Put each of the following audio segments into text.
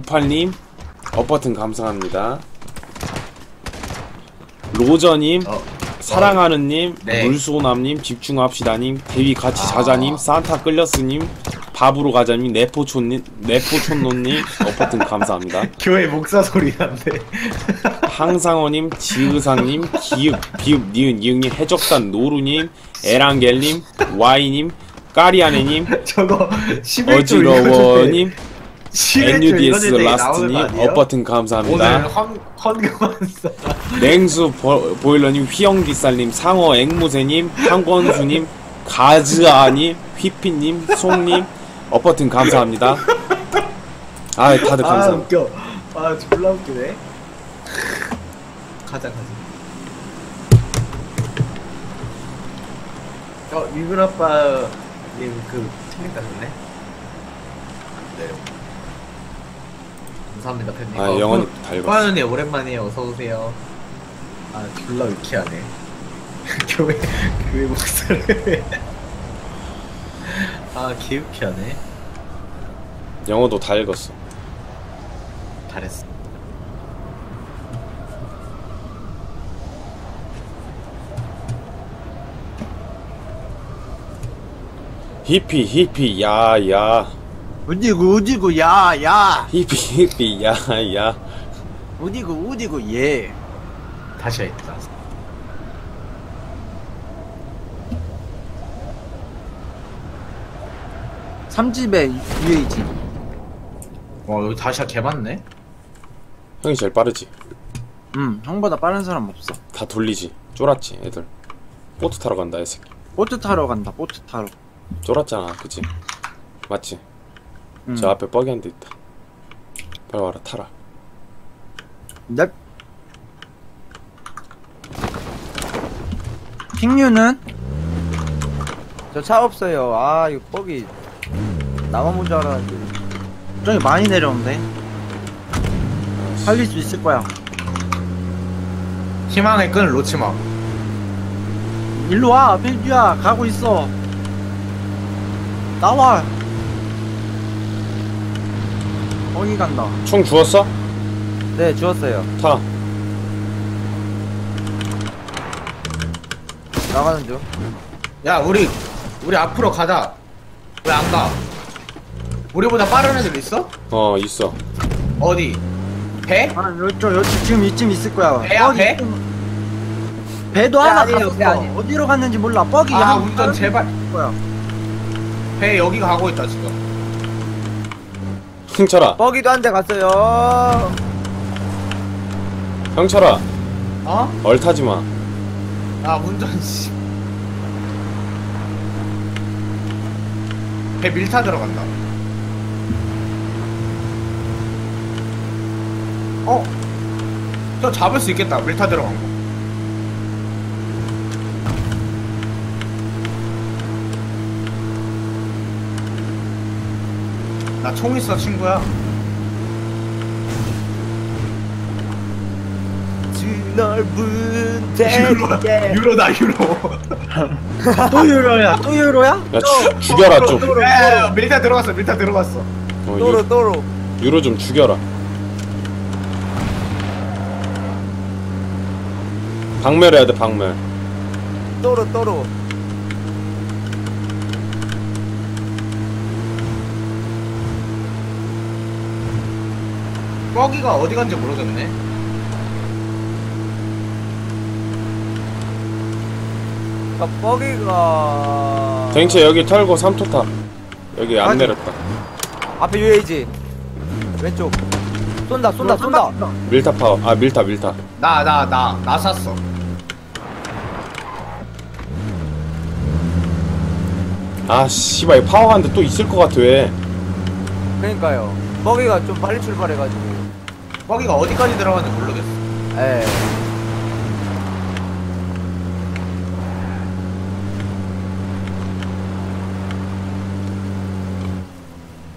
58님 업버튼 감사합니다. 로저님 어, 사랑하는님 네. 물소남님 집중합시다님 대위 같이 자자님 산타 끌렸스님 밥으로 가자님 내포촌님 내포촌노님 업버튼 감사합니다. 교회 목사 소리 난데. 항상어님 지의상님 기읍 비읍 니은 이응님 해적단 노루님 에랑겔님 와이님 까리아네님 저거 11조 어지러워님 NUDS 라스트님 업버튼 오늘 감사합니다. 헌, 헌금한사. 냉수 보, 보일러님 휘영기살님 상어 앵무새님 황권수님 가즈아님 휘피님 송님 업버튼 감사합니다. 아 다들 아 감사합니다. 웃겨. 아 졸라 웃기네. 가자 가자. 어 유근 아빠님 그 따셨네. 네 감사합니다 팬님. 아 영원히 달고. 빠는이 오랜만이에요 어서 오세요. 아 졸라 유쾌하네. 교회 교회 목소리. 아 개유쾌하네. 영어도 다 읽었어. 잘했어. 히피 히피 야야 어디고 어디고 야야 히피 히피 야야 어디고 어디고 예 다시 했다 삼집에 UAG 와 여기 다시야 개 많네 형이 제일 빠르지. 음 형보다 빠른 사람 없어 다 돌리지. 쫄았지 애들. 보트 타러 간다 이 새끼. 보트 타러 간다 보트 타러 쫄았잖아 그치? 맞지? 음. 저 앞에 뻐기 한대 있다. 빨리 와라 타라. 넵 핑류는? 저 차 없어요. 아 이거 뻑이 나만 먼저 알았는데. 저기 많이 내려온대 살릴 수 있을 거야. 희망의 끈을 놓지 마. 일로 와 핑류야. 가고 있어. 나와 뻑이 간다 총 주웠어? 네 주웠어요 타. 나가는 중 야 우리 우리 앞으로 가자 왜 안 가? 우리보다 빠른 애들 있어? 어 있어. 어디? 배? 아, 요쪽, 요쪽 지금 이쯤 있을 거야. 배야, 뻑이 배? 배도 배 하나 아니에요, 갔어. 아니에요. 어디로 갔는지 몰라. 뻑이 아 한 운전 제발 거야. 배 여기 가고 있다 지금 형철아, 뻐기도 한 대 갔어요. 형철아, 어? 얼타지 마. 아 운전 씨. 배 밀타 들어간다. 어? 저 잡을 수 있겠다. 밀타 들어간 거. 나 총 있어 친구야. 넓은 유로, 대게. 유로다 유로. 또 유로야. 또 유로야? 야 죽- 죽여라 좀. 야, 밀타 들어갔어. 밀타 들어갔어. 어, 또로 유, 또로. 유로 좀 죽여라. 박멸해야 돼 박멸. 또로 또로. 뻐기가 어디 간지 모르겠네. 그러니까 뻐기가 댕채 여기 털고 삼토 타. 여기 안 아니. 내렸다. 앞에 UAG. 왼쪽. 쏜다 쏜다 쏜다. 밀타 파워. 아 밀타 밀타. 나 나 나 나 샀어. 아 씨발 이거 파워 하는데 또 있을 것 같아 왜? 그러니까요. 뻐기가 좀 빨리 출발해가지고. 뻐기가 어디까지 들어갔는지 모르겠어. 예.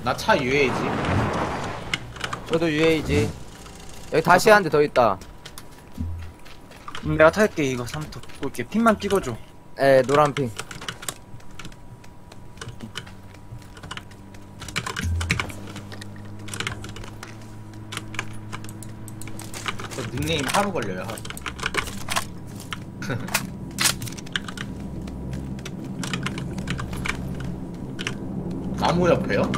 나차 UA지. 저도 UAG. 여기 다시 한 대 더 있다. 음, 내가 탈게 이거 삼토. 이렇게 핀만 찍어줘. 예, 노란 핑. 닉네임 하루 걸려요 하루 나무 옆에요?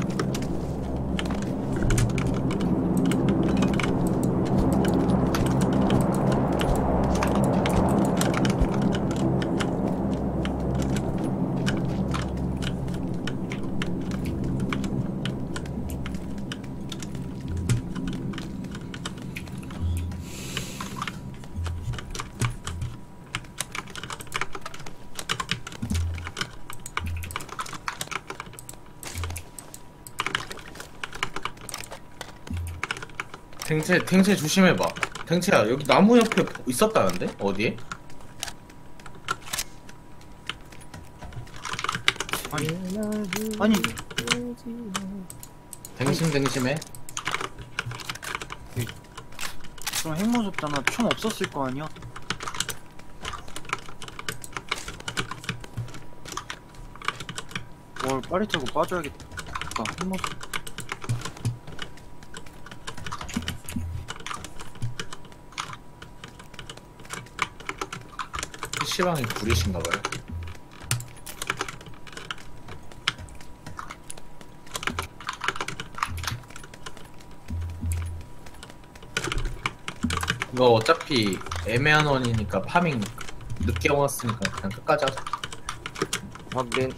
탱채 탱채 조심해봐. 탱채야 여기 나무 옆에 있었다는데? 어디에? 아니. 아니. 댕심 댕심해. 그럼 핵무섭잖아. 총 없었을 거 아니야? 뭘 빨리 타고 빠져야겠다. 핵무섭 PC방이 구리신가봐요. 이거 어차피 애매한 원이니까 파밍 늦게 왔으니까 그냥 끝까지 하자. 확인.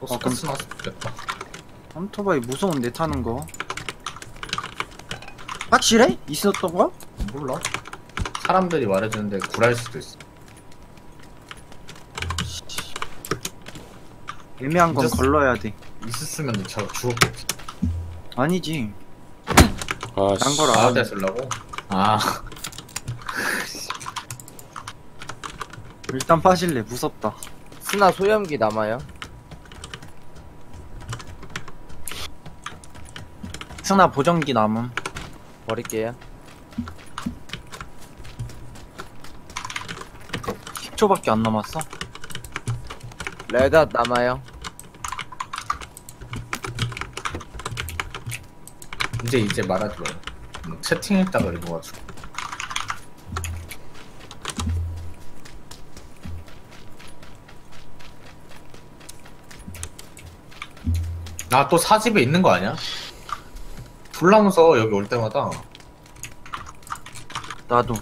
또 어, 스커스 나왔으면 좋겠다. 홈토바이 무서운데 타는 거 확실해? 있었던 거야? 몰라 사람들이 말해주는데 구랄 수도 있어 애매한 건 잊었어. 걸러야 돼 있었으면 저 죽었겠지 아니지 아, 딴 씨. 걸 아, 알아 대 쓰려고? 아, 일단 빠질래 무섭다 스나 소염기 남아요. 스나 보정기 남음 버릴게요. 10초밖에 안 남았어 레닷 남아요. 이제 이제 말하지 마요. 뭐 채팅 했다가 이래가지고. 나 또 사집에 있는 거 아니야? 불나면서 여기 올 때마다 나도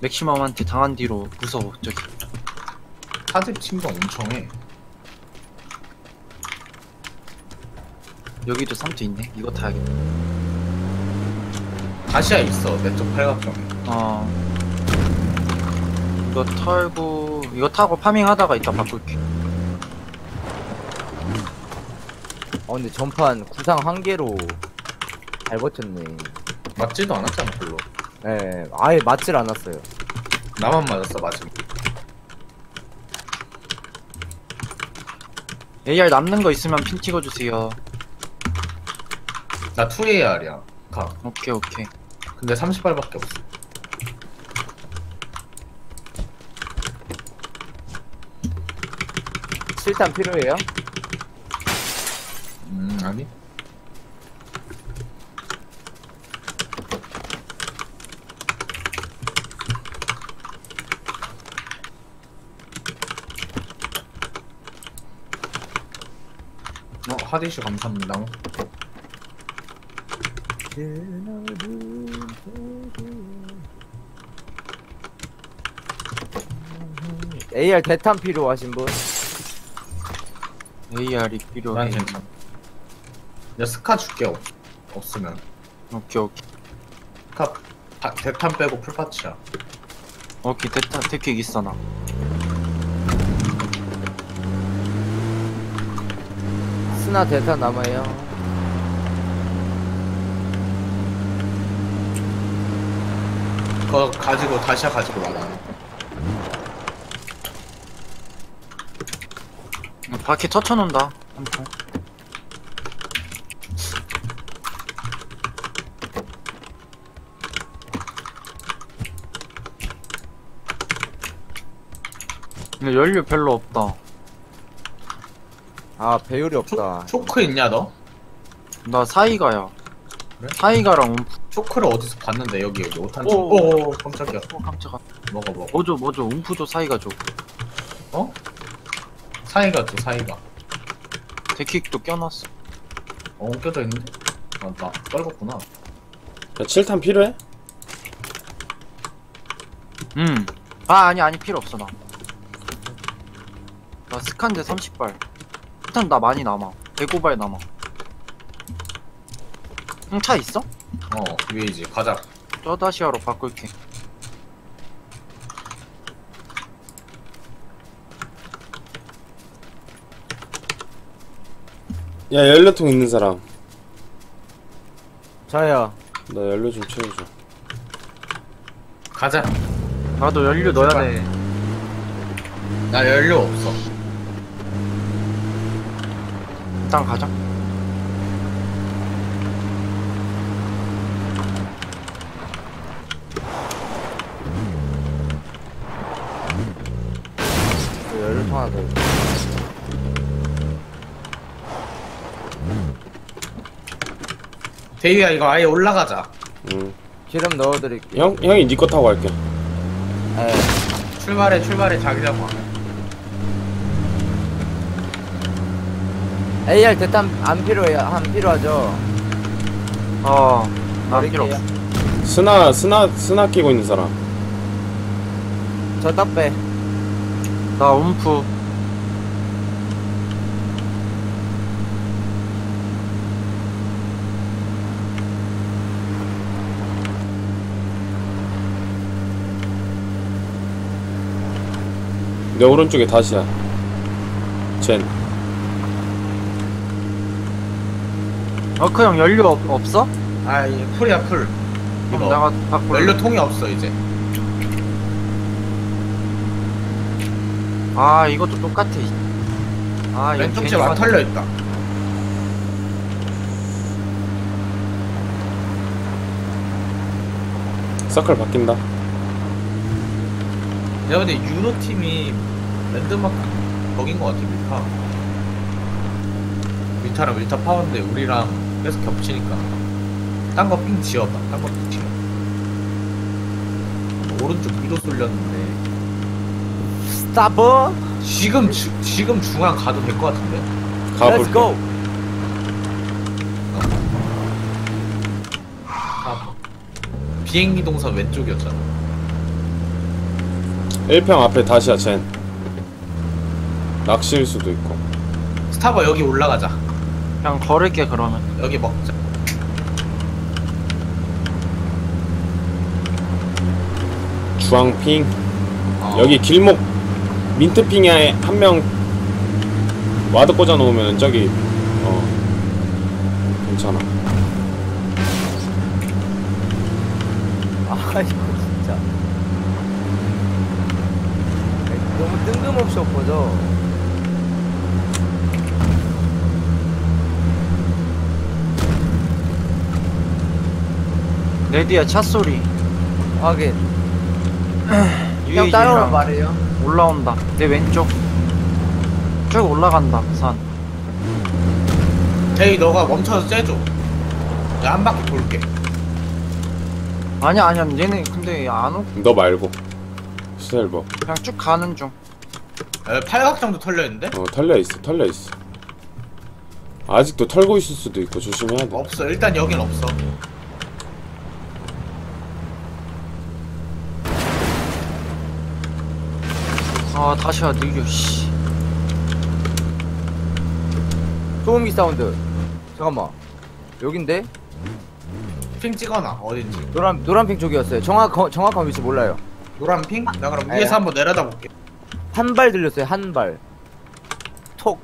맥시멈한테 당한 뒤로 무서워 저기. 사집 침범 엄청 해. 여기도 삼투 있네. 이거 타야겠다 다시야 있어. 내쪽 팔각정에. 어. 이거 털고 이거 타고 파밍하다가 이따 바꿀게 어 근데 전판 구상 한 개로 잘 버텼네. 맞지도 않았잖아 별로. 예, 아예 맞질 않았어요. 나만 맞았어 맞으면. AR 남는 거 있으면 핀 찍어주세요 나 2AR이야. 가. 오케이 오케이 근데 30발밖에 없어. 실탄 필요해요? 음 아니. 어 하디슈 감사합니다. AR 대탄 필요하신 분? AR이 필요해 괜찮아. 야 스카 줄게 없, 없으면. 오케이 오케이 스카 파, 대탄 빼고 풀파츠야. 오케이 됐다 택킥 있어 나 스나 대탄 남아요. 그거 가지고 다시야 가지고 나가. 바퀴 터쳐놓는다 홈토 근데 연료 별로 없다 아 배율이 없다. 초 크 있냐 너? 나 사이가야. 그래? 사이가랑 움프. 초크를 어디서 봤는데 여기 여기 오탄 오. 좀. 오 깜짝이야. 어, 깜짝아. 먹어 먹어. 뭐죠, 뭐죠. 움프도 사이가 줘. 어? 사이가 또 사이가. 데킥도 껴놨어. 어 껴져 있는데? 아나 떨궜구나. 야 7탄 필요해? 음. 아, 아니, 아니, 필요 없어, 나. 나 스칸데 30발. 일단 나 많이 남아. 105발 남아. 응, 차 있어? 어 위에지 가자. 저다시아로 바꿀게. 야 연료통 있는 사람 저요. 나 연료 좀 채워줘 가자. 나도 연료 넣어야 돼. 나 연료 없어. 일단 가자. 저 연료통 하나 더. 대위야 이거 아예 올라가자. 응. 기름 넣어드릴게요. 형, 형이 니거 타고 갈게 네. 출발해 출발해 자기장 와. AR 대탄 안 필요해요. 안 필요하죠. 어, 나 필요. 없어. 스나 스나 스나 끼고 있는 사람 저딱 빼. 나 움프. 내 오른쪽에 다시야 젠 어크 형 연료 없, 없어? 아 이제 풀이야 풀. 그럼 이거 내가 바꿀. 연료통이 없어 이제. 아, 이것도 똑같아. 아, 이거 왼쪽 괜히 집안 털려 있다. 서클 바뀐다 내가 근데 유로 팀이 랜드마크 거긴 것 같아 밀타. 밀타랑 밀타 파워인데 우리랑 계속 겹치니까. 딴 거 삥 지어봐. 딴 거 삥 지어. 오른쪽 위로 쏠렸는데 스타버. 지금 주, 지금 중앙 가도 될 것 같은데. 가볼게 Let's go. 아, 비행기 동선 왼쪽이었잖아. 1평 앞에 다시야 젠 낚시일 수도 있고 스타버 여기 올라가자. 그냥 걸을게, 그러면. 여기 먹자. 주황핑 어. 여기 길목 민트핑에 한 명 와드 꽂아 놓으면 저기 어 괜찮아 아 이거 진짜. 너무 뜬금없이 엎어져. 내 뒤에 차 소리. 확인. 형 UAG 따라오면 랑 말해요. 올라온다. 내 왼쪽. 쭉 올라간다, 산. 제이 너가 멈춰서 째줘. 내가 한 바퀴 돌게. 아니야, 아니야. 얘네 근데 안 오. 너 말고 스텔버 그냥 쭉 가는 중. 에, 팔각정도 털려 있는데? 어 털려 있어 털려 있어 아직도 털고 있을 수도 있고 조심해야 돼 없어. 일단 여긴 없어. 아, 다시야 느려, 씨. 소음기 사운드. 잠깐만. 여긴데? 핑 찍어놔. 어딘지. 노란 노란핑 쪽이었어요. 정확 정확한 위치 몰라요. 노란 핑? 나 그럼 에. 위에서 한번 내려다 볼게. 한 발 들렸어요. 한 발. 톡.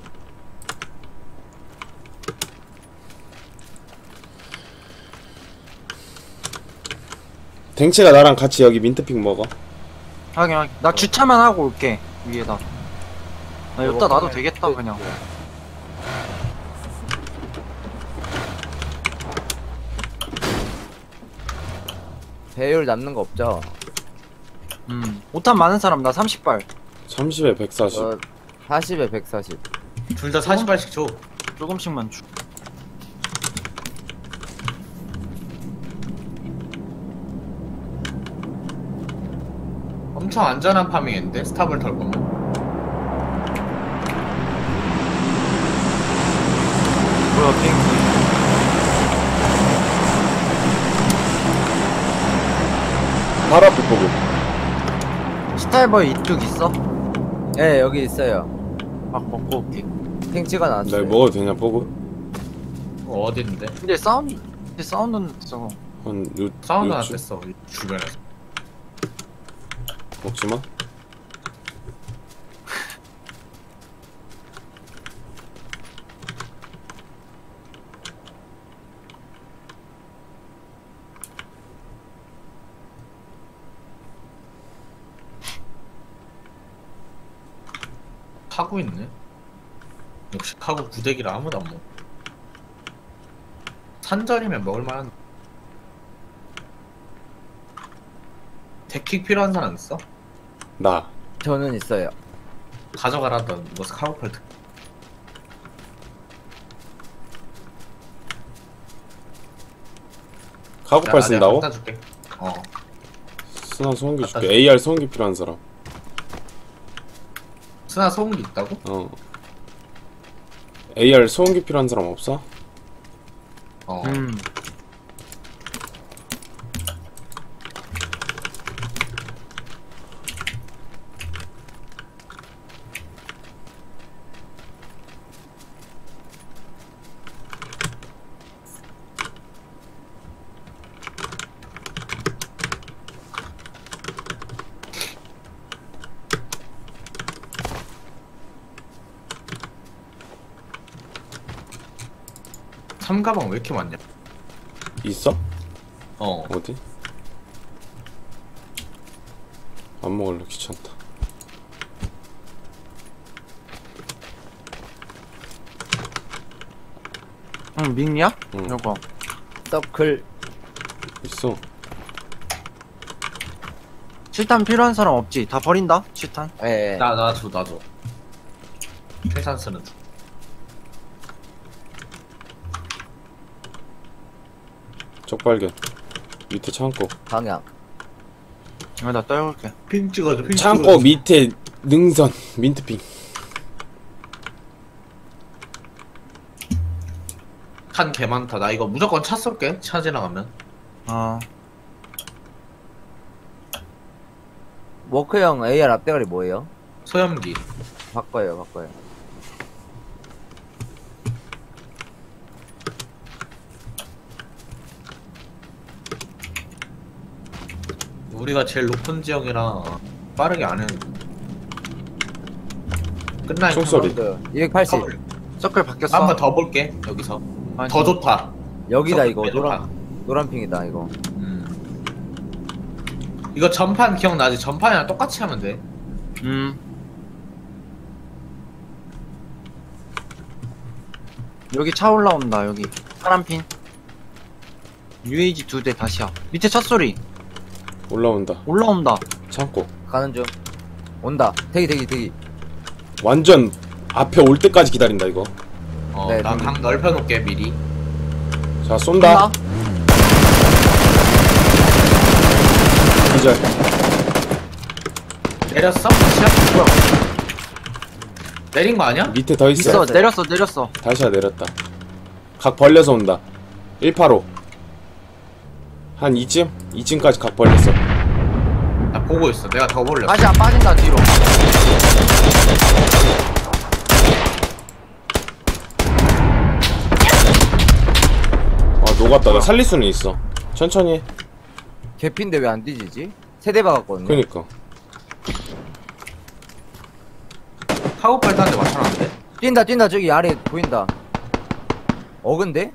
댕치가 나랑 같이 여기 민트핑 먹어 하긴, 하긴. 나 주차만 하고 올게, 위에다. 나 여기다 놔도 되겠다, 그냥. 배율 남는 거 없죠? 음. 오탄 많은 사람, 나 30발. 30에 140 저 40에 140. 둘 다 40발씩 줘. 조금씩만 주. 엄청 안전한 파밍인데 스탑을 털 거면 뭐야 비행기 바로 앞에 보고. 스타일버이 이쪽 있어? 예 여기 있어요 막 먹고 올게 핑나 찍어놨어요 먹어도 되냐, 보고? 어, 어딘데? 근데 사운드 근데 사운드는 한, 요, 사운드 안 요쯤? 이 주변에서 먹지 마. 카구 있네 역시 카구 구데기라 아무도 안 먹어 산전이면 먹을만한 데킥 필요한 사람 있어? 나. 저는 있어요 가져가라던 뭐 카구팔 드 카구팔 쓴다고? 갖다 줄게 어 스나 소음기 갖다 줄게. 줘. AR 소음기 필요한 사람. 스나 소음기 있다고? 어. AR 소음기 필요한 사람 없어? 어 음 가방 왜 이렇게 많냐 있어? 어 어디? 안 먹을래 귀찮다. 응, 밍이야? 응. 이거 서클 있어. 칠탄 필요한 사람 없지? 다 버린다? 칠탄? 예 나, 나 줘, 나 줘. 회산 쓰는 중. 적발견. 밑에 창고. 방향 아, 나 떨굴게 핑 찍어줘, 핑 창고 밑에 능선. 민트핑. 칸개 많다. 나 이거 무조건 차 쏠게. 차 지나가면. 어 워크형 AR 앞대가리 뭐예요? 소염기. 바꿔요 바꿔요 우리가 제일 높은 지역이라 빠르게 안 해. 끝나니까. 총소리. 280 서클 바뀌었어 한번 더 볼게. 여기서. 아니, 더 좋다. 여기다 서클 이거 꽤 노란 좋다. 노란 핑이다 이거 음. 이거 전판 기억나지? 전판이랑 똑같이 하면 돼. 음 여기 차 올라온다 여기 파란핀 UAG 두 대 다시야 밑에 차 소리 올라온다. 올라온다 창고. 가는 중 온다 대기 대기 대기 완전 앞에 올 때까지 기다린다 이거. 어, 네, 나 네. 강 넓혀놓게 미리. 자 쏜다. 기절. 내렸어? 시작? 뭐야? 내린 거 아니야? 밑에 더 있어. 있어 내렸어 내렸어 다시야 내렸다. 각 벌려서 온다. 185. 한 2쯤? 2쯤까지 각 벌렸어. 나 보고 있어. 내가 더 볼려. 다시 안 빠진다 뒤로 아 녹았다. 나 살릴 수는 있어. 천천히 해. 개핀데 왜 안 뒤지지? 세대 박았거든요 그니까. 카고팔 탄데 맞춰놨는데? 뛴다 뛴다 저기 아래 보인다 어근데?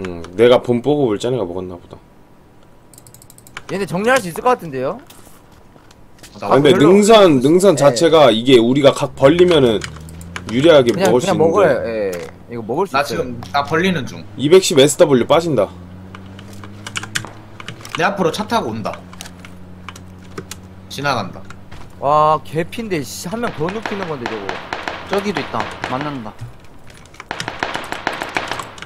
응. 내가 본 보고 울자네가 먹었나 보다. 얘네 정리할 수 있을 것 같은데요? 나아 근데 별로- 능선 능선 네. 자체가 이게 우리가 각 벌리면은 유리하게 그냥 먹을 수 그냥 있는데 먹어요 예 이거 먹을 수 나 있어요 지금 나 벌리는 중. 210 SW 빠진다. 내 앞으로 차 타고 온다. 지나간다. 와 개핀데 한 명 더 눕히는 건데 저거 저기도 있다 맞는다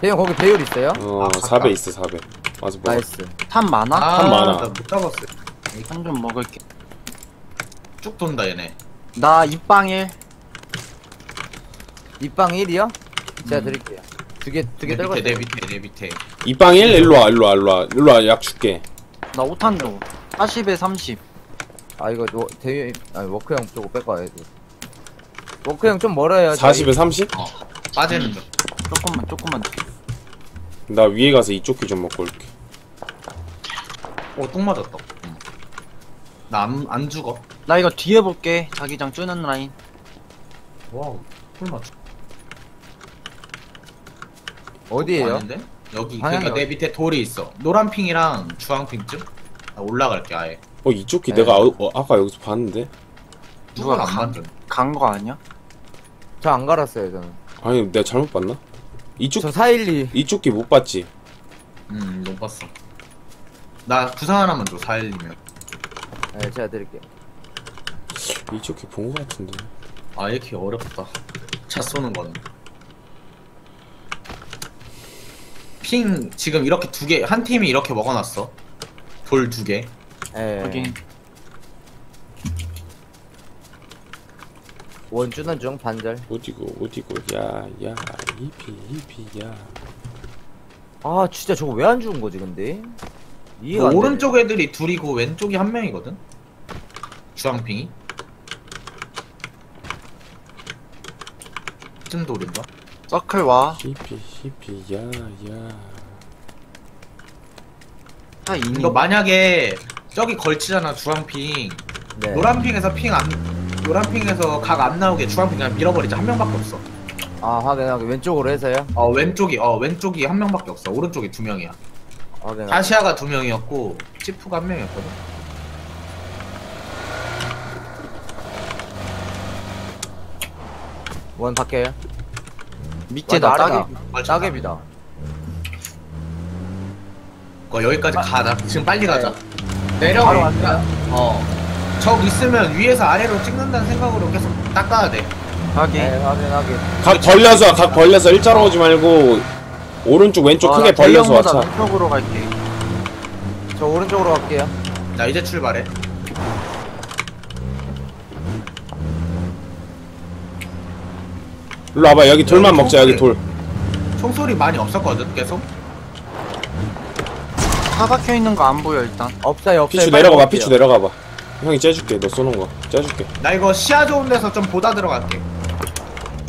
대형 거기 배율 있어요? 어 아, 4배 있어 4배. 와서 먹어. 나이스 탄 많아? 아, 참 많아. 나 못 잡았어. 탄좀 먹을게 쭉 돈다 얘네 나 입방일. 입방 1이요? 제가 음. 드릴게요. 두 개, 두개내 밑에 내 밑에 내 밑에 이빵 1 일로 와 일로 와 일로 와 일로 와 약 줄게 나 5탄 줘. 40에 30. 아, 이거, 워, 대위, 아니, 워크 형 쪽으로 뺄거야, 이거. 워크 형 좀 멀어요. 저희. 40에 30? 어 빠지는 중 조금만, 조금만. 더. 나 위에 가서 이쪽 귀 좀 먹고 올게 오, 똥 맞았다. 나 안, 안 죽어. 나 이거 뒤에 볼게. 자기장 쪼는 라인. 와우, 풀 맞춰. 어디에요? 아닌데? 여기, 방향이 그니까 내 어디? 밑에 돌이 있어. 노란 핑이랑 주황 핑쯤? 나 올라갈게, 아예. 어 이쪽 귀 네. 내가 아, 어, 아까 여기서 봤는데 누가 안. 간거 아니야? 저 안 갈았어요, 저는. 아니 내가 잘못 봤나? 이쪽 저 412. 이쪽 귀못 봤지 음, 못 봤어. 나 부상 하나만 줘, 4일이면. 네, 제가 드릴게요. 이쪽 귀본거 같은데 아, 이렇게 어렵다. 차 쏘는 건. 핑, 지금 이렇게 두 개, 한 팀이 이렇게 먹어놨어. 돌 두 개. 예. 여기. 원 주는 중, 반절. 어디고 어디고 야야 이피 이피 야 아, 진짜 저거 왜 안 죽은 거지, 근데? 이해가 안 되네. 오른쪽 애들이 둘이고 왼쪽이 한 명이거든? 주황핑이? 쯤 돌인가? 서클 와. 히피 히피 야야 차 이니. 이거 만약에 저기 걸치잖아 주황핑 네. 노란핑에서 핑 안 노란핑에서 각 안 나오게 주황핑 그냥 밀어버리자 한 명밖에 없어 아, 확인하게. 왼쪽으로 해서요? 어 왼쪽이 어 왼쪽이 한 명밖에 없어 오른쪽이 두 명이야 확인하게. 아시아가 두 명이었고 치프가 한 명이었거든 원 바뀌어요? 밑에 와, 나 나르다. 따개. 맞아. 따개비다. 어 여기까지 가자 지금 빨리 가자 바로 내려가 갈까요? 어 적 있으면 위에서 아래로 찍는다는 생각으로 계속 닦아야 돼 확인. 네, 확인하게. 각 벌려서 각 벌려서 일자로 오지 말고 오른쪽 왼쪽 와, 크게 나 벌려서 와 차 왼쪽으로 갈게. 저 오른쪽으로 갈게요. 나 이제 출발해 일로 와봐 여기 돌만 먹자 여기 돌 총소리 많이 없었거든 계속 차 박혀 있는 거 안 보여 일단. 없어요, 없어요. 피추 빨리 내려가봐 먹을게요. 피추 내려가봐 형이 째줄게 너 쏘는 거 째줄게 나 이거 시야 좋은 데서 좀 보다 들어갈게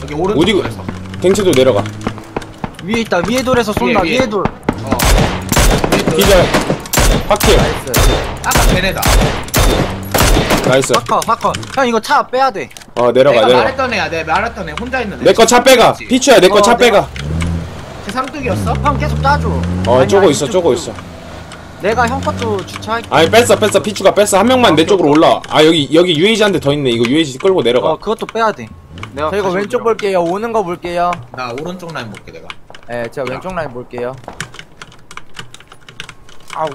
여기 어디고? 오른쪽에서 댕체도 내려가 위에 있다. 위에 돌에서 쏜다. 위에, 위에, 위에. 돌. 어 기절 파킬 나이스. 아까 걔네다 나이스 사커 사커. 형 이거 차 빼야 돼. 어 내려가 내가 내려가 말했던 애야 내가 말했던 애 혼자 있는 애 내 거 차 빼가? 피추야 내거 어, 차 내가- 빼가 걔 삼뚝이었어? 형 계속 따줘. 어 아니, 쪼고 아니, 있어 좀- 쪼고 있어 내가 형 것도 주차할게. 아니 뺐어 뺐어 피추가 뺐어 한 명만 내 쪽으로 올라와 아 여기 여기 UAG 한 대 더 있네 이거 UAG 끌고 내려가 어 그것도 빼야 돼. 내가 저 이거 왼쪽 들어가. 볼게요. 오는 거 볼게요. 나 오른쪽 라인 볼게 내가 예, 제가 왼쪽 라인 볼게요. 아우.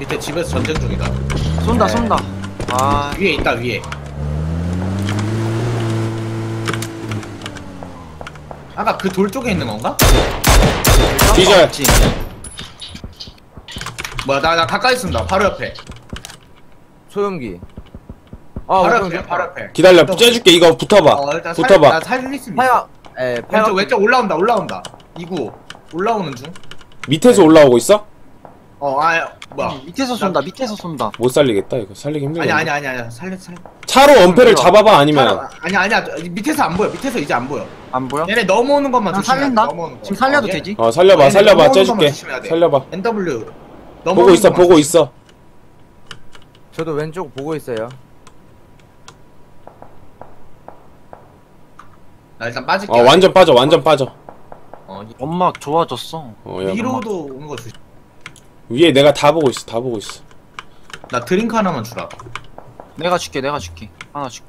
밑에 집에서 전쟁 중이다 쏜다 네. 쏜다. 아 위에 있다 위에 아까 그 돌 쪽에 있는 건가? 기절 없지. 뭐야 나, 나 가까이 쓴다 바로 옆에 소음기. 아, 바로 옆에. 바로 옆에 기다려 째줄게 이거 붙어봐 어 일단 살, 붙어봐 나 살릴 수 있어 파야. 예, 파야. 왼쪽 왼쪽 올라온다 올라온다 2구 올라오는 중 밑에서 올라오고 있어? 어, 아, 뭐야. 밑에서 쏜다. 밑에서 쏜다. 못 살리겠다 이거 살리기 힘들겠네 아니, 아니, 아니, 아니, 살려, 살려. 차로 엄폐를? 잡아봐 아니면 아니, 아니야. 밑에서 안 보여. 밑에서 이제 안 보여. 안 보여? 얘네 넘어오는 것만 형 조심해. 살린다. 넘어오는 거. 지금 살려도 어, 얘- 되지? 어 살려봐 살려봐 째줄게. 살려봐 NW. 보고 넘어오는 있어 것만 보고. 있어 저도 왼쪽 보고 있어요. 나 일단 빠질게. 어 완전 빠져 완전 빠져 어, 이- 엄막 좋아졌어. 어, 야, 위로도 오는 거 조심. 위에 내가 다 보고 있어 다 보고 있어 나 드링크 하나만 주라. 내가 줄게. 내가 줄게. 하나 줄게.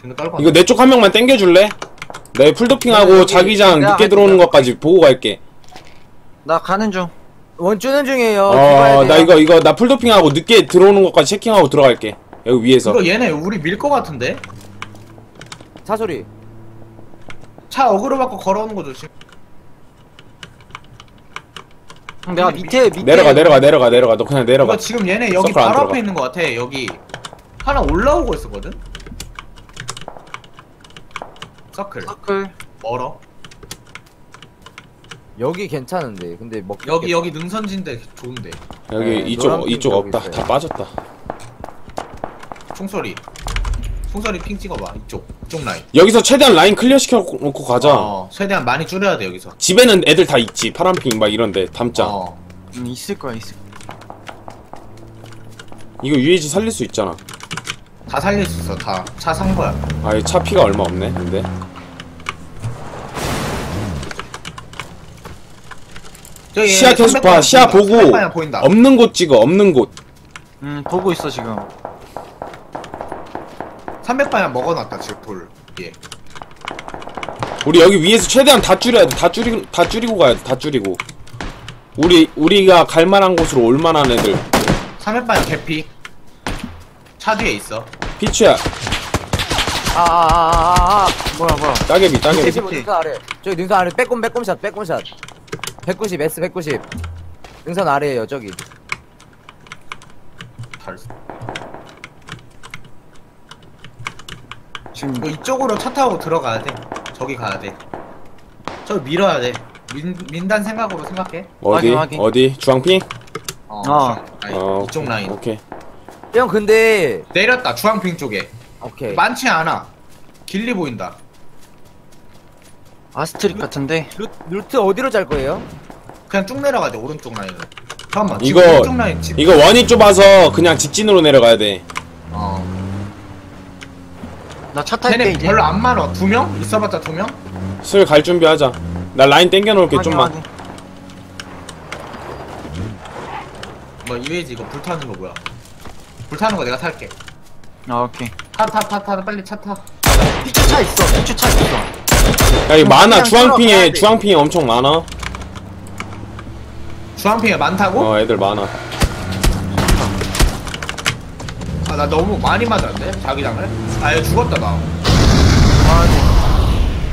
근데 깔고 이거 내 쪽 한 명만 땡겨줄래? 내 풀도핑하고 여기 자기장 내가 늦게 할게, 들어오는 것까지 보고 갈게 나 가는 중. 원 주는 중이에요. 어 나. 이거 이거 나 풀도핑하고 늦게 들어오는 것까지 체킹하고 들어갈게 여기 위에서 이거 얘네 우리 밀 거 같은데? 차소리. 차 어그로 받고 걸어오는 거 조심. 형, 내가 밑에 밑에 내려가 내려가 내려가 내려가. 너 그냥 내려가. 이거 지금 얘네 여기 서클 안 바로 들어가. 앞에 있는 것 같아 여기. 하나 올라오고 있었거든? 서클. 서클. 멀어. 여기 괜찮은데 근데 먹 여기 여기 능선진데 좋은데. 여기 네, 이쪽 핑 이쪽 저기 없다. 있어요. 다 빠졌다. 총소리. 총소리 핑 찍어봐 이쪽 이쪽 라인. 여기서 최대한 라인 클리어 시켜놓고 가자. 어 최대한 많이 줄여야 돼 여기서. 집에는 애들 다 있지. 파란핑 막 이런데 담자. 어. 음, 있을 거야 있을 거야. 이거 UAG 살릴 수 있잖아. 다 살릴 수 있어 다. 차 산 거야. 아이 차 피가 얼마 없네 근데. 저기 시야 계속 봐. 300 시야. 보고 300 보인다. 없는 곳 찍어 없는 곳. 음 보고 있어 지금 300방향 먹어놨다 지금 돌 예. 우리 여기 위에서 최대한 다 줄여야 돼. 다 줄이고 다 줄이고 가야 돼. 다 줄이고. 우리 우리가 갈 만한 곳으로 올 만한 애들. 300방향 개피 차 뒤에 있어 피치야. 아아아아아 뭐야 뭐야 따개비 따개비. 115 능선 아래 저기 능선 아래 빼꼼 빼꼼샷 빼꼼샷 190 S 190 능선 아래에요 저기 달 지금 뭐 이쪽으로 차 타고 들어가야 돼. 저기 가야 돼. 저기 밀어야 돼. 민, 민단 생각으로 생각해. 어디? 확인, 확인. 어디? 주황핑? 어, 어. 아니, 어, 이쪽 라인. 오케이. 형 근데 내렸다 주황핑 쪽에. 오케이. 많지 않아. 길리 보인다. 아스트릭 같은데? 루, 루트 어디로 짤 거예요? 그냥 쭉 내려가야 돼 오른쪽 라인으로. 잠깐만 이거- 지금 오른쪽 라인 집. 이거 원이 좁아서 그냥 직진으로 내려가야 돼. 어. 나 차 탈게 걔네 이제 별로 안 많아 두 명? 있어봤자 두 명? 슬 갈 준비하자. 나 라인 땡겨 놓을게 확인, 좀만. 확인. 뭐 UAG 이거 불타는 거 뭐야 불타는 거 내가 탈게 아 오케이 타 타 타 타 빨리 차 타 피추 차 있어 피추 차 있어 야, 이거 많아. 그냥 들어가야 주황핑에 돼. 주황핑에 엄청 많아. 주황핑에 많다고? 어, 애들 많아. 아 나 너무 많이 맞았는데 자기장을? 아 얘 죽었다 나.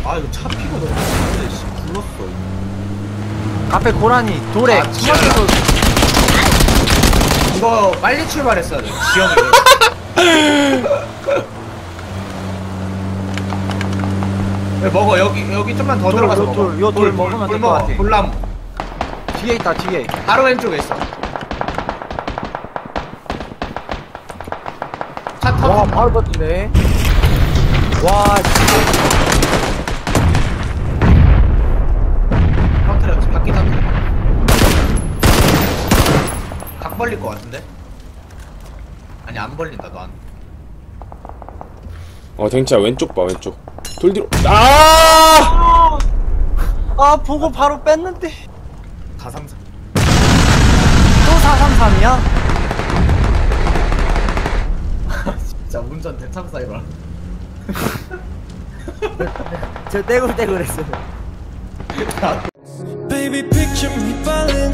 아 이거 차 피가 너무 많은데 씨 불렀어. 앞에 고라니 돌에 아, 이거 빨리 출발했어야 돼 지영이. 왜 먹어 여기 여기 좀만 더 돌, 들어가서 요 먹어. 돌, 요돌 먹으면 돌 될것 먹어. 같아. 돌나무 뒤에 있다 뒤에 바로 왼쪽에 있어. 와 바로 버티네 와 터트렸지 바퀴 터트려. 각 벌릴 것 같은데? 아니 안 벌린다 너한. 어, 댕치야 왼쪽 봐 왼쪽. 돌 뒤로. 아! 아 보고 바로 뺐는데 가상사. 또 433이야? 진짜 운전 대참사이라. 저 떼굴떼굴 했어요 Baby, picture me falling